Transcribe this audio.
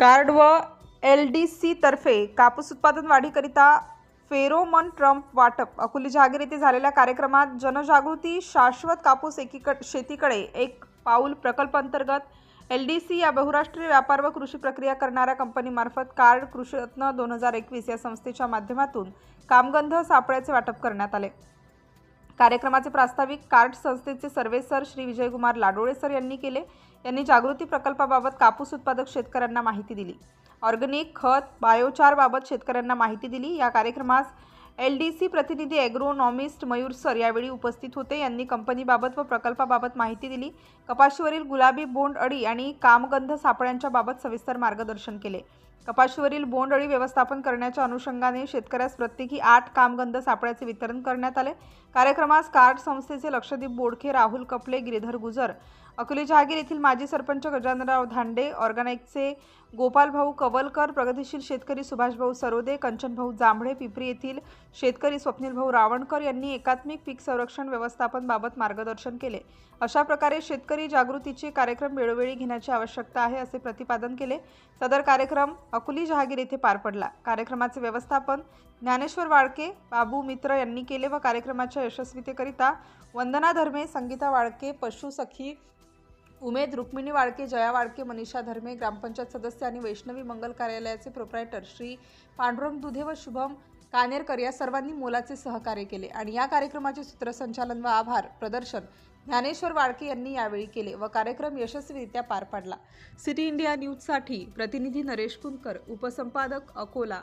Card व L D सीतर्फे कापूस उत्पादन वाढीकरिता फेरोमन ट्रम्प वाटप. अकोली जहागीर येथे झालेल्या कार्यक्रमात जनजागृती शाश्वत कापूस एकीकड शेतीकडे एक पाऊल प्रकल्प अंतर्गत एल डी सी या बहुराष्ट्रीय व्यापार व कृषी प्रक्रिया करणाऱ्या कंपनीमार्फत कार्ड कृषीरत्न दोन हजार एकवीस या संस्थेच्या माध्यमातून कामगंध सापळ्याचे वाटप करण्यात आले. कार्यक्रमाचे प्रास्ताविक कार्ड संस्थेचे सर्वेसर श्री विजयकुमार लाडोळे सर यांनी केले. यांनी जागृती प्रकल्पाबाबत कापूस उत्पादक शेतकऱ्यांना माहिती दिली. ऑर्गॅनिक खत बायोचारबाबत शेतकऱ्यांना माहिती दिली. या कार्यक्रमास एल डी सी प्रतिनिधी ॲग्रोनॉमिस्ट मयूर सर यावेळी उपस्थित होते. यांनी कंपनीबाबत व प्रकल्पाबाबत माहिती दिली. कपाशीवरील गुलाबी बोंड अळी आणि कामगंध सापळ्यांच्या बाबत सविस्तर मार्गदर्शन केले. कपाशीवरील बोंडअळी व्यवस्थापन करण्याच्या अनुषंगाने शेतकऱ्यास प्रत्येकी आठ कामगंध सापळ्याचे वितरण करण्यात आले. कार्यक्रमास कार्ड संस्थेचे लक्षदीप बोडखे राहुल कपले गिरीधर गुजर अकोले जहागीर येथील माजी सरपंच गजाननराव धांडे ऑर्गॅनाईकचे गोपालभाऊ कवलकर प्रगतीशील शेतकरी सुभाषभाऊ सरोदे कंचनभाऊ जांभळे पिपरी येथील शेतकरी स्वप्नीलभाऊ रावणकर यांनी एकात्मिक पीक संरक्षण व्यवस्थापनबाबत मार्गदर्शन केले. अशा प्रकारे शेतकरी जागृतीचे कार्यक्रम वेळोवेळी घेण्याची आवश्यकता आहे असे प्रतिपादन केले. सदर कार्यक्रम अकुली जहागीर येथे पार पडला. कार्यक्रमाचे व्यवस्थापन ज्ञानेश्वर वाळके बाबू मित्र यांनी केले व कार्यक्रमाच्या यशस्वीतेकरिता वंदना धर्मे संगीता वाळके पशुसखी उमेद रुक्मिणी वाळके जया वाळके मनीषा धर्मे ग्रामपंचायत सदस्य आणि वैष्णवी मंगल कार्यालयाचे प्रोप्रायटर श्री पांडुरंग दुधे व शुभम कानेरकर या सर्वांनी मोलाचे सहकार्य केले आणि या कार्यक्रमाचे सूत्रसंचालन व आभार प्रदर्शन ज्ञानेश्वर वाळके यांनी यावेळी केले व कार्यक्रम यशस्वीरित्या पार पाडला. सिटी इंडिया न्यूजसाठी प्रतिनिधी नरेश कुंकर उपसंपादक अकोला.